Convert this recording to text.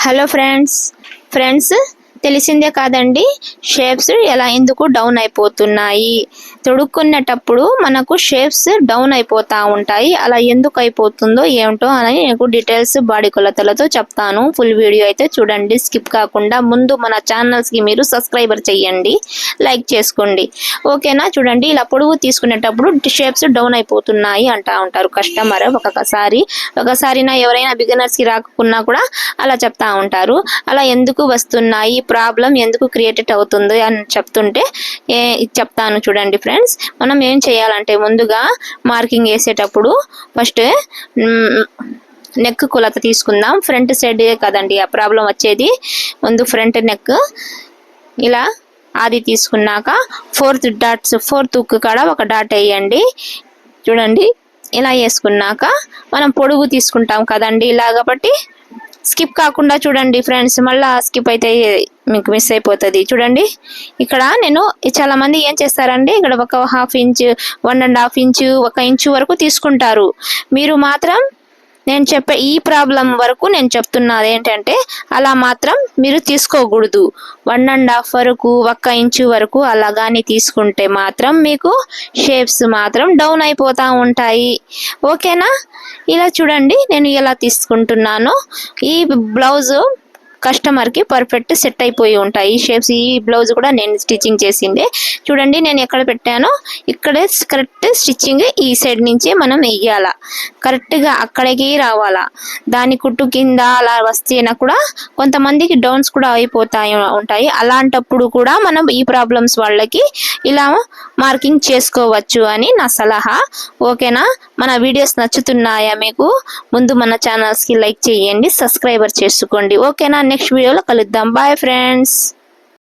Hello friends friends తెలిసిందే కాదండి. Shapes ఎలా ఎందుకు డౌన్ అయిపోతున్నాయి? తొడుక్కునేటప్పుడు మనకు షేప్స్ డౌన్ అయిపోతూ ఉంటాయి. అలా ఎందుకు అయిపోతుందో ఏమిటో అని నీకు డీటెయిల్స్ బాడీ కొలతలతో చెప్తాను. ఫుల్ వీడియో అయితే చూడండి. స్కిప్ కాకుండా ముందు మన ఛానల్స్కి మీరు సబ్స్క్రైబర్ చేయండి లైక్ చేసుకోండి. ఓకేనా చూడండి. ఇలా పొడవు తీసుకునేటప్పుడు షేప్స్ డౌన్ అయిపోతున్నాయి అంటా ఉంటారు కస్టమర్ ఒక్కొక్కసారి ఒకసారి నా ఎవరైనా బిగినర్స్కి రాకున్నా కూడా అలా చెప్తా ఉంటారు. అలా ఎందుకు వస్తున్నాయి? ప్రాబ్లం ఎందుకు క్రియేటెడ్ అవుతుంది అని చెప్తుంటే ఏ చెప్తాను చూడండి ఫ్రెండ్స్. మనం ఏం చేయాలంటే ముందుగా మార్కింగ్ వేసేటప్పుడు ఫస్ట్ నెక్ కొలత తీసుకుందాం. ఫ్రంట్ సైడ్ కదండి ఆ ప్రాబ్లం వచ్చేది. ముందు ఫ్రంట్ నెక్ ఇలా అది తీసుకున్నాక ఫోర్త్ డాట్స్ ఫోర్త్ ఉక్కు కాడ ఒక డాట్ వేయండి. చూడండి ఇలా వేసుకున్నాక మనం పొడుగు తీసుకుంటాం కదండి ఇలా కాబట్టి స్కిప్ కాకుండా చూడండి ఫ్రెండ్స్. మళ్ళీ స్కిప్ అయితే మీకు మిస్ అయిపోతుంది. చూడండి. ఇక్కడ నేను చాలా మంది ఏం చేస్తారండి ఇక్కడ ఒక half inch one and half inch ఒక ఇంచు వరకు తీసుకుంటారు. మీరు మాత్రం నేను చెప్పే ఈ ప్రాబ్లం వరకు నేను చెప్తున్నది ఏంటంటే అలా మాత్రం మీరు తీసుకోకూడదు. వన్ అండ్ హాఫ్ వరకు ఒక్క ఇంచు వరకు అలా కానీ తీసుకుంటే మాత్రం మీకు షేప్స్ మాత్రం డౌన్ అయిపోతూ ఉంటాయి. ఓకేనా? ఇలా చూడండి నేను ఎలా తీసుకుంటున్నాను. ఈ బ్లౌజు కస్టమర్కి పర్ఫెక్ట్ సెట్ అయిపోయి ఉంటాయి. ఈ షేప్స్ ఈ బ్లౌజ్ కూడా నేను స్టిచ్చింగ్ చేసిందే. చూడండి నేను ఎక్కడ పెట్టానో ఇక్కడే కరెక్ట్ స్టిచ్చింగ్ ఈ సైడ్ నుంచే మనం వెయ్యాల. కరెక్ట్గా అక్కడికి రావాలా. దాని కుట్టు కింద అలా వస్తేనా కూడా కొంతమందికి డౌన్స్ కూడా అయిపోతాయి ఉంటాయి. అలాంటప్పుడు కూడా మనం ఈ ప్రాబ్లమ్స్ వాళ్ళకి ఇలా మార్కింగ్ చేసుకోవచ్చు అని నా సలహా. ఓకేనా? మన వీడియోస్ నచ్చుతున్నాయా మీకు? ముందు మన ఛానల్స్కి లైక్ చేయండి సబ్స్క్రైబర్ చేసుకోండి. ఓకేనా? నెక్స్ట్ వీడియోలో కలుద్దాం. Bye friends